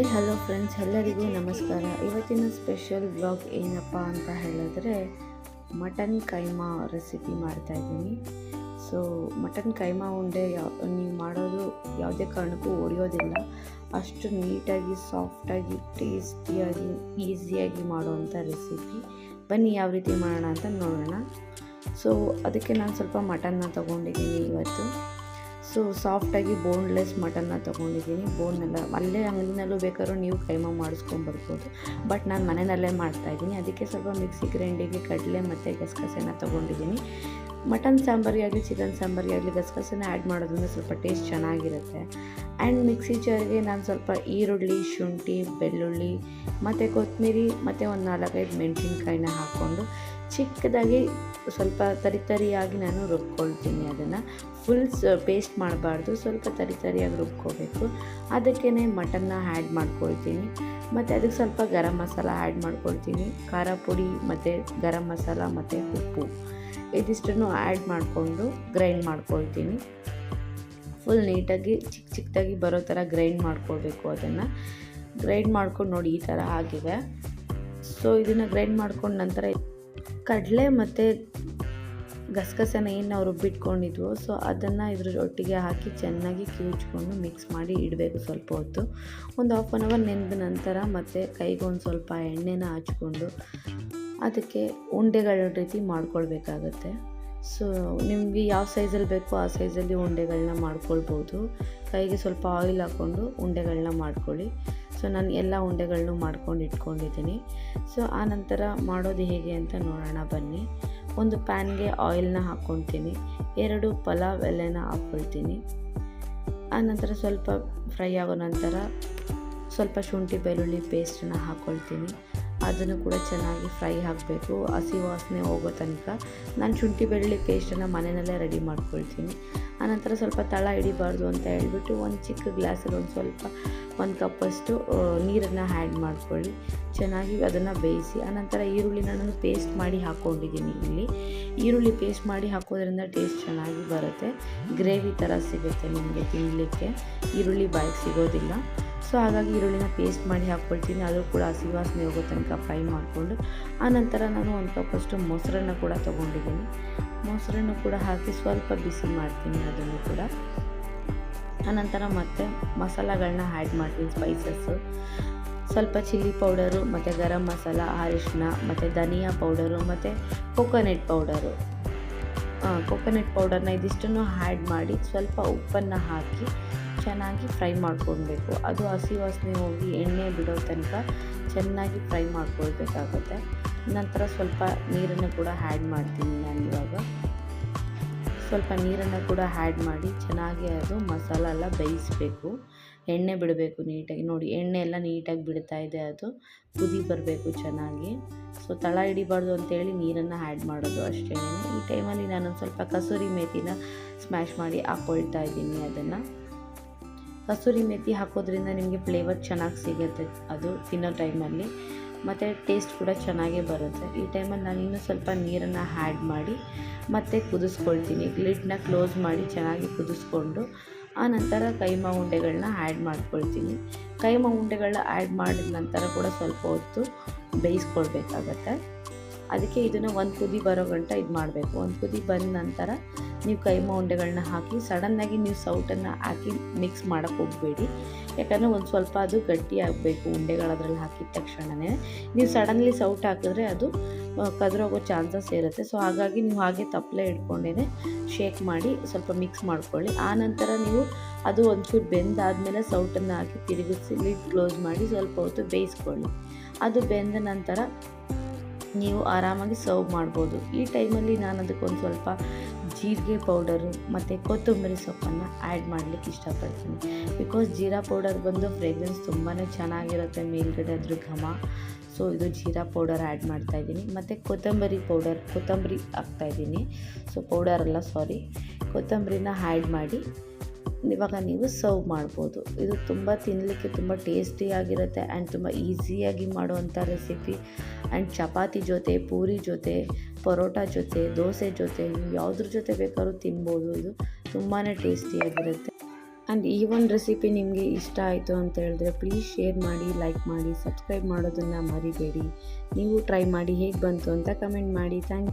Hi, hello friends, ಎಲ್ಲರಿಗೂ ನಮಸ್ಕಾರ. ಇವತ್ತಿನ ಸ್ಪೆಷಲ್ ಬ್ಲಾಗ್ ಏನಪ್ಪ ಅಂತ ಹೇಳಿದ್ರೆ ಮಟನ್ ಕೈಮಾ ರೆಸಿಪಿ ಮಾಡ್ತಾಯಿದ್ದೀನಿ ಸೊ, ಮಟನ್ ಕೈಮಾ ಉಂಡೆ ಯಾವ ನೀವು ಮಾಡೋದು ಯಾವುದೇ ಕಾರಣಕ್ಕೂ ಒಡೆಯೋದಿಲ್ಲ. ಅಷ್ಟು ನೀಟಾಗಿ, ಸಾಫ್ಟಾಗಿ, ಟೇಸ್ಟಿಯಾಗಿ, ಈಸಿಯಾಗಿ ಮಾಡುವಂಥ ರೆಸಿಪಿ. ಬನ್ನಿ, ಯಾವ ರೀತಿ ಮಾಡೋಣ ಅಂತ ನೋಡೋಣ. ಸೊ, ಅದಕ್ಕೆ ನಾನು ಸ್ವಲ್ಪ ಮಟನ್ನ ತೊಗೊಂಡಿದ್ದೀನಿ ಇವತ್ತು. ಸೊ ಸಾಫ್ಟಾಗಿ ಬೋನ್ಲೆಸ್ ಮಟನ್ನ ತೊಗೊಂಡಿದ್ದೀನಿ. ಬೋನೆಲ್ಲ ಅಲ್ಲೇ ಅಂಗಡಿನಲ್ಲೂ ಬೇಕಾದ್ರೂ ನೀವು ಕೈಮಾ ಮಾಡಿಸ್ಕೊಂಬರ್ಬೋದು ಬಟ್ ನಾನು ಮನೆಯಲ್ಲೇ ಮಾಡ್ತಾಯಿದ್ದೀನಿ. ಅದಕ್ಕೆ ಸ್ವಲ್ಪ ಮಿಕ್ಸಿ ಗ್ರೈಂಡಿಗೆ ಕಡಲೆ ಮತ್ತು ಗಸಗಸೆನ ತೊಗೊಂಡಿದ್ದೀನಿ. ಮಟನ್ ಸಾಂಬಾರಿಗೆ ಆಗಲಿ, ಚಿಕನ್ ಸಾಂಬಾರಿಗೆ ಆಗಲಿ, ಗಸಗಸೆನ ಆ್ಯಡ್ ಮಾಡೋದ್ರಿಂದ ಸ್ವಲ್ಪ ಟೇಸ್ಟ್ ಚೆನ್ನಾಗಿರುತ್ತೆ. ಆ್ಯಂಡ್ ಮಿಕ್ಸಿ ಜಾರ್ಗೆ ನಾನು ಸ್ವಲ್ಪ ಈರುಳ್ಳಿ, ಶುಂಠಿ, ಬೆಳ್ಳುಳ್ಳಿ ಮತ್ತು ಕೊತ್ತಂಬರಿ ಮತ್ತು ಒಂದು ನಾಲ್ಕೈದು ಮೆಣಸಿನ್ಕಾಯಿನ ಹಾಕ್ಕೊಂಡು ಚಿಕ್ಕದಾಗಿ ಸ್ವಲ್ಪ ತರಿತರಿಯಾಗಿ ನಾನು ರುಬ್ಕೊಳ್ತೀನಿ ಅದನ್ನು. ಫುಲ್ ಪೇಸ್ಟ್ ಮಾಡಬಾರ್ದು. ಸ್ವಲ್ಪ ತರಿ ತರಿಯಾಗಿ ರುಬ್ಕೋಬೇಕು. ಅದಕ್ಕೇ ಮಟನ್ನ ಆ್ಯಡ್ ಮಾಡ್ಕೊಳ್ತೀನಿ. ಮತ್ತು ಅದಕ್ಕೆ ಸ್ವಲ್ಪ ಗರಂ ಮಸಾಲ ಆ್ಯಡ್ ಮಾಡ್ಕೊಳ್ತೀನಿ. ಖಾರ ಪುಡಿ ಮತ್ತು ಗರಂ ಮಸಾಲ ಮತ್ತು ಉಪ್ಪು. ಇದಿಷ್ಟನ್ನು ಆ್ಯಡ್ ಮಾಡಿಕೊಂಡು ಗ್ರೈಂಡ್ ಮಾಡ್ಕೊಳ್ತೀನಿ. ಫುಲ್ ನೀಟಾಗಿ ಚಿಕ್ಕ ಚಿಕ್ಕದಾಗಿ ಬರೋ ಥರ ಗ್ರೈಂಡ್ ಮಾಡ್ಕೊಳ್ಬೇಕು ಅದನ್ನು. ಗ್ರೈಂಡ್ ಮಾಡ್ಕೊಂಡು ನೋಡಿ ಈ ಥರ ಆಗಿದೆ. ಸೊ ಇದನ್ನು ಗ್ರೈಂಡ್ ಮಾಡ್ಕೊಂಡು ನಂತರ ಕಡಲೆ ಮತ್ತು ಗಸಗಸೆನ ಏನು ನಾವು ರುಬ್ಬಿಟ್ಕೊಂಡಿದ್ವು ಸೊ ಅದನ್ನು ಇದ್ರ ಒಟ್ಟಿಗೆ ಹಾಕಿ ಚೆನ್ನಾಗಿ ಕಿವುಚ್ಕೊಂಡು ಮಿಕ್ಸ್ ಮಾಡಿ ಇಡಬೇಕು ಸ್ವಲ್ಪ ಹೊತ್ತು. ಒಂದು ಹಾಫ್ ಆನ್ ಅವರ್ ನೆನೆದ ನಂತರ ಮತ್ತು ಕೈಗೊಂದು ಸ್ವಲ್ಪ ಎಣ್ಣೆನ ಹಚ್ಕೊಂಡು ಅದಕ್ಕೆ ಉಂಡೆಗಳ ರೀತಿ ಮಾಡ್ಕೊಳ್ಬೇಕಾಗತ್ತೆ. ಸೊ ನಿಮಗೆ ಯಾವ ಸೈಜಲ್ಲಿ ಬೇಕೋ ಆ ಸೈಜಲ್ಲಿ ಉಂಡೆಗಳನ್ನ ಮಾಡ್ಕೊಳ್ಬೋದು. ಕೈಗೆ ಸ್ವಲ್ಪ ಆಯಿಲ್ ಹಾಕ್ಕೊಂಡು ಉಂಡೆಗಳನ್ನ ಮಾಡ್ಕೊಳ್ಳಿ. ಸೊ ನಾನು ಎಲ್ಲ ಉಂಡೆಗಳನ್ನೂ ಮಾಡ್ಕೊಂಡು ಇಟ್ಕೊಂಡಿದ್ದೀನಿ. ಸೊ ಆ ನಂತರ ಮಾಡೋದು ಹೇಗೆ ಅಂತ ನೋಡೋಣ ಬನ್ನಿ. ಒಂದು ಪ್ಯಾನ್ಗೆ ಆಯಿಲ್ನ ಹಾಕ್ಕೊತೀನಿ ಎರಡು ಪಲಾವ್ ಎಲೆನ ಹಾಕ್ಕೊಳ್ತೀನಿ. ಆನಂತರ ಸ್ವಲ್ಪ ಫ್ರೈ ಆಗೋ ನಂತರ ಸ್ವಲ್ಪ ಶುಂಠಿ ಬೆಳ್ಳುಳ್ಳಿ ಪೇಸ್ಟನ್ನ ಹಾಕ್ಕೊಳ್ತೀನಿ. ಅದನ್ನು ಕೂಡ ಚೆನ್ನಾಗಿ ಫ್ರೈ ಹಾಕಬೇಕು. ಹಸಿ ವಾಸನೆ ಹೋಗೋ ತನಕ ನಾನು ಶುಂಠಿ ಬೆಳ್ಳುಳ್ಳಿ ಪೇಸ್ಟನ್ನು ಮನೆಯಲ್ಲೇ ರೆಡಿ ಮಾಡ್ಕೊಳ್ತೀನಿ. ಆನಂತರ ಸ್ವಲ್ಪ ತಳ ಹಿಡಿಬಾರ್ದು ಅಂತ ಹೇಳ್ಬಿಟ್ಟು ಒಂದು ಚಿಕ್ಕ ಗ್ಲಾಸಲ್ಲಿ ಒಂದು ಸ್ವಲ್ಪ, ಒಂದು ಕಪ್ಪಷ್ಟು ನೀರನ್ನು ಆ್ಯಡ್ ಮಾಡ್ಕೊಳ್ಳಿ. ಚೆನ್ನಾಗಿ ಅದನ್ನು ಬೇಯಿಸಿ, ಆನಂತರ ಈರುಳ್ಳಿನ ನಾನು ಪೇಸ್ಟ್ ಮಾಡಿ ಹಾಕ್ಕೊಂಡಿದ್ದೀನಿ ಇಲ್ಲಿ. ಈರುಳ್ಳಿ ಪೇಸ್ಟ್ ಮಾಡಿ ಹಾಕೋದ್ರಿಂದ ಟೇಸ್ಟ್ ಚೆನ್ನಾಗಿ ಬರುತ್ತೆ. ಗ್ರೇವಿ ಥರ ಸಿಗುತ್ತೆ ನಿಮಗೆ ತಿನ್ನಲಿಕ್ಕೆ. ಈರುಳ್ಳಿ ಬಾಯಿಗೆ ಸಿಗೋದಿಲ್ಲ. ಸೊ ಹಾಗಾಗಿ ಈರುಳ್ಳಿನ ಪೇಸ್ಟ್ ಮಾಡಿ ಹಾಕ್ಕೊಳ್ತೀನಿ. ಅದು ಕೂಡ ಹಸಿ ವಾಸನೆ ಹೋಗೋ ತನಕ ಫ್ರೈ ಮಾಡಿಕೊಂಡು, ಆನಂತರ ನಾನು ಒಂದು ಕಪ್ಪಷ್ಟು ಮೊಸರನ್ನು ಕೂಡ ತೊಗೊಂಡಿದ್ದೀನಿ. ಮೊಸರನ್ನು ಕೂಡ ಹಾಕಿ ಸ್ವಲ್ಪ ಬಿಸಿ ಮಾಡ್ತೀನಿ ಅದನ್ನು ಕೂಡ. ಆನಂತರ ಮತ್ತೆ ಮಸಾಲಗಳನ್ನ ಆ್ಯಡ್ ಮಾಡ್ತೀನಿ ಸ್ಪೈಸಸ್ಸು ಸ್ವಲ್ಪ ಚಿಲ್ಲಿ ಪೌಡರು, ಮತ್ತು ಗರಂ ಮಸಾಲ ಅರಿಶಿನ ಮತ್ತು ಧನಿಯಾ ಪೌಡರು, ಮತ್ತು ಕೊಕೊನೆಟ್ ಪೌಡರು. ಕೊಕೊನೆಟ್ ಪೌಡರ್ನ ಇದಿಷ್ಟನ್ನು ಆ್ಯಡ್ ಮಾಡಿ ಸ್ವಲ್ಪ ಉಪ್ಪನ್ನು ಹಾಕಿ ಚೆನ್ನಾಗಿ ಫ್ರೈ ಮಾಡ್ಕೊಳ್ಬೇಕು. ಅದು ಹಸಿ ವಾಸನೆ ಹೋಗಿ ಎಣ್ಣೆ ಬಿಡೋ ತನಕ ಚೆನ್ನಾಗಿ ಫ್ರೈ ಮಾಡ್ಕೊಳ್ಬೇಕಾಗುತ್ತೆ. ನಂತರ ಸ್ವಲ್ಪ ನೀರನ್ನು ಕೂಡ ಆ್ಯಡ್ ಮಾಡ್ತೀನಿ ನಾನು ಇವಾಗ. ಸ್ವಲ್ಪ ನೀರನ್ನು ಕೂಡ ಆ್ಯಡ್ ಮಾಡಿ ಚೆನ್ನಾಗಿ ಅದು ಮಸಾಲ ಎಲ್ಲ ಬೇಯಿಸಬೇಕು. ಎಣ್ಣೆ ಬಿಡಬೇಕು ನೀಟಾಗಿ. ನೋಡಿ ಎಣ್ಣೆ ಎಲ್ಲ ನೀಟಾಗಿ ಬಿಡ್ತಾ ಇದೆ ಅದು. ಕುದಿ ಬರಬೇಕು ಚೆನ್ನಾಗಿ. ಸೊ ತಳ ಹಿಡಿಬಾರ್ದು ಅಂತೇಳಿ ನೀರನ್ನು ಆ್ಯಡ್ ಮಾಡೋದು ಅಷ್ಟೇ. ಈ ಟೈಮಲ್ಲಿ ನಾನೊಂದು ಸ್ವಲ್ಪ ಕಸೂರಿ ಮೇಥಿನ ಸ್ಮ್ಯಾಶ್ ಮಾಡಿ ಹಾಕ್ಕೊಳ್ತಾ ಇದ್ದೀನಿ ಅದನ್ನು. ಕಸೂರಿ ಮೇಥಿ ಹಾಕೋದ್ರಿಂದ ನಿಮಗೆ ಫ್ಲೇವರ್ ಚೆನ್ನಾಗಿ ಸಿಗುತ್ತೆ ಅದು ತಿನ್ನೋ ಟೈಮಲ್ಲಿ ಮತ್ತು ಟೇಸ್ಟ್ ಕೂಡ ಚೆನ್ನಾಗೇ ಬರುತ್ತೆ. ಈ ಟೈಮಲ್ಲಿ ನಾನು ಇನ್ನೂ ಸ್ವಲ್ಪ ನೀರನ್ನು ಆ್ಯಡ್ ಮಾಡಿ ಮತ್ತೆ ಕುದಿಸ್ಕೊಳ್ತೀನಿ. ಲಿಡ್ನ ಕ್ಲೋಸ್ ಮಾಡಿ ಚೆನ್ನಾಗಿ ಕುದಿಸ್ಕೊಂಡು. ಆ ನಂತರ ಕೈಮಾ ಉಂಡೆಗಳನ್ನ ಆ್ಯಡ್ ಮಾಡ್ಕೊಳ್ತೀನಿ. ಕೈಮಾ ಉಂಡೆಗಳನ್ನ ಆ್ಯಡ್ ಮಾಡಿದ ನಂತರ ಕೂಡ ಸ್ವಲ್ಪ ಹೊತ್ತು ಬೇಯಿಸ್ಕೊಳ್ಬೇಕಾಗತ್ತೆ. ಅದಕ್ಕೆ ಇದನ್ನು ಒಂದು ಕುದಿ ಬರೋ ಗಂಟ ಇದು ಮಾಡಬೇಕು. ಒಂದು ಕುದಿ ಬಂದ ನಂತರ ನೀವು ಕೈಮಾ ಉಂಡೆಗಳನ್ನ ಹಾಕಿ ಸಡನ್ನಾಗಿ ನೀವು ಸೌಟನ್ನು ಹಾಕಿ ಮಿಕ್ಸ್ ಮಾಡೋಕ್ಕೆ ಹೋಗಬೇಡಿ. ಯಾಕಂದರೆ ಒಂದು ಸ್ವಲ್ಪ ಅದು ಗಟ್ಟಿ ಆಗಬೇಕು ಉಂಡೆಗಳು ಅದರಲ್ಲಿ ಹಾಕಿದ ತಕ್ಷಣವೇ ನೀವು ಸಡನ್ಲಿ ಸೌಟ್ ಹಾಕಿದ್ರೆ ಅದು ಕದ್ರೋಗೋ ಚಾನ್ಸಸ್ ಇರುತ್ತೆ. ಸೊ ಹಾಗಾಗಿ ನೀವು ಹಾಗೆ ತಪ್ಪಲೆ ಇಟ್ಕೊಂಡೇ ಶೇಕ್ ಮಾಡಿ ಸ್ವಲ್ಪ ಮಿಕ್ಸ್ ಮಾಡ್ಕೊಳ್ಳಿ. ಆನಂತರ ನೀವು ಅದು ಒಂಚೂರು ಬೆಂದಾದಮೇಲೆ ಸೌಟನ್ನು ಹಾಕಿ ತಿರುಗಿಸಿ ಲಿಡ್ ಕ್ಲೋಸ್ ಮಾಡಿ ಸ್ವಲ್ಪ ಹೊತ್ತು ಬೇಯಿಸ್ಕೊಳ್ಳಿ. ಅದು ಬೆಂದ ನಂತರ ನೀವು ಆರಾಮಾಗಿ ಸರ್ವ್ ಮಾಡ್ಬೋದು. ಈ ಟೈಮಲ್ಲಿ ನಾನು ಅದಕ್ಕೊಂದು ಸ್ವಲ್ಪ ಜೀರಿಗೆ ಪೌಡರು ಮತ್ತು ಕೊತ್ತಂಬರಿ ಸೊಪ್ಪನ್ನು ಆ್ಯಡ್ ಮಾಡಲಿಕ್ಕೆ ಇಷ್ಟಪಡ್ತೀನಿ. ಬಿಕಾಸ್ ಜೀರಾ ಪೌಡರ್ ಬಂದು ಫ್ರೇಗ್ರೆನ್ಸ್ ತುಂಬಾ ಚೆನ್ನಾಗಿರುತ್ತೆ ಮೇಲ್ಗಡೆ ಅದ್ರ ಘಮ. ಸೊ, ಇದು ಜೀರಾ ಪೌಡರ್ ಆ್ಯಡ್ ಮಾಡ್ತಾಯಿದ್ದೀನಿ ಮತ್ತು ಕೊತ್ತಂಬರಿ ಪೌಡರ್, ಕೊತ್ತಂಬರಿ ಹಾಕ್ತಾಯಿದ್ದೀನಿ ಸೊ ಅಲ್ಲ, ಸಾರಿ. ಕೊತ್ತಂಬರಿನ ಆ್ಯಡ್ ಮಾಡಿ ಇವಾಗ ನೀವು ಸರ್ವ್ ಮಾಡ್ಬೋದು. ಇದು ತುಂಬ ತಿನ್ನಲಿಕ್ಕೆ ತುಂಬ ಟೇಸ್ಟಿಯಾಗಿರುತ್ತೆ ಆ್ಯಂಡ್ ತುಂಬ ಈಸಿಯಾಗಿ ಮಾಡುವಂಥ ರೆಸಿಪಿ ಆ್ಯಂಡ್ ಚಪಾತಿ ಜೊತೆ, ಪೂರಿ ಜೊತೆ, ಪರೋಟ ಜೊತೆ, ದೋಸೆ ಜೊತೆ, ನೀವು ಯಾವುದ್ರ ಜೊತೆ ಬೇಕಾದ್ರೂ ತಿನ್ಬೋದು. ಇದು ತುಂಬಾ ಟೇಸ್ಟಿಯಾಗಿರುತ್ತೆ ಆ್ಯಂಡ್ ಈ ಒಂದು ರೆಸಿಪಿ ನಿಮಗೆ ಇಷ್ಟ ಆಯಿತು ಅಂತ ಹೇಳಿದ್ರೆ ಪ್ಲೀಸ್ ಶೇರ್ ಮಾಡಿ ಲೈಕ್ ಮಾಡಿ ಸಬ್ಸ್ಕ್ರೈಬ್ ಮಾಡೋದನ್ನು ಮರಿಬೇಡಿ. ನೀವು ಟ್ರೈ ಮಾಡಿ ಹೇಗೆ ಬಂತು ಅಂತ ಕಮೆಂಟ್ ಮಾಡಿ. ಥ್ಯಾಂಕ್